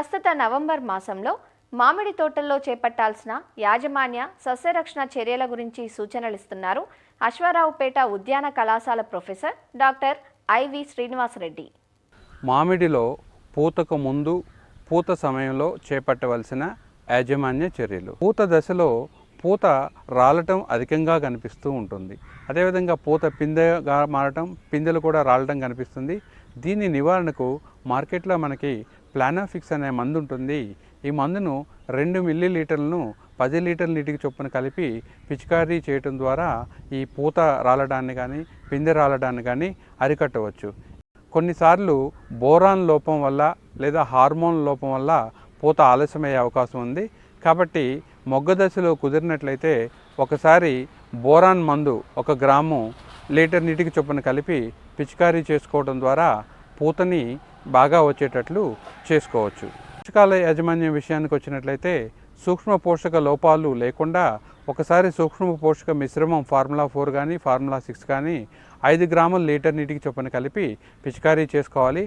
ప్రస్తుత నవంబర్ మాసంలో మామిడి తోటల్లో చేపట్టాల్సిన యాజమాన్య సస్యరక్షణ చర్యల గురించి సూచనలిస్తున్నారు అశ్వారావుపేట ఉద్యాన కళాశాల ప్రొఫెసర్ డాక్టర్ ఐవి శ్రీనివాసరెడ్డి. మామిడిలో పూతకు ముందు పూత సమయంలో చేపట్టవలసిన యాజమాన్య చర్యలు. పూత దశలో పూత రాలటం అధికంగా కనిపిస్తూ ఉంటుంది. అదేవిధంగా పూత పిందెగా మారటం పిందెలు కూడా రాలటం కనిపిస్తుంది. దీని నివారణకు మార్కెట్లో మనకి ప్లానాఫిక్స్ అనే మందు ఉంటుంది. ఈ మందును రెండు మిల్లీ లీటర్లను పది లీటర్ల నీటికి చొప్పున కలిపి పిచికారీ చేయటం ద్వారా ఈ పూత రాలడాన్ని కానీ పిందె రాలడాన్ని కానీ అరికట్టవచ్చు. కొన్నిసార్లు బోరాన్ లోపం వల్ల లేదా హార్మోన్ లోపం వల్ల పూత ఆలస్యమయ్యే అవకాశం ఉంది. కాబట్టి మొగ్గ దశలో కుదిరినట్లయితే ఒకసారి బోరాన్ మందు ఒక గ్రాము లీటర్ నీటికి చొప్పున కలిపి పిచికారీ చేసుకోవడం ద్వారా పూతని బాగా వచ్చేటట్లు చేసుకోవచ్చు. పోషకాల యాజమాన్యం విషయానికి వచ్చినట్లయితే సూక్ష్మ పోషక లోపాలు లేకుండా ఒకసారి సూక్ష్మ పోషక మిశ్రమం ఫార్ములా ఫోర్ కానీ ఫార్ములా సిక్స్ కానీ ఐదు గ్రాముల లీటర్ నీటికి చొప్పున కలిపి పిచికారీ చేసుకోవాలి.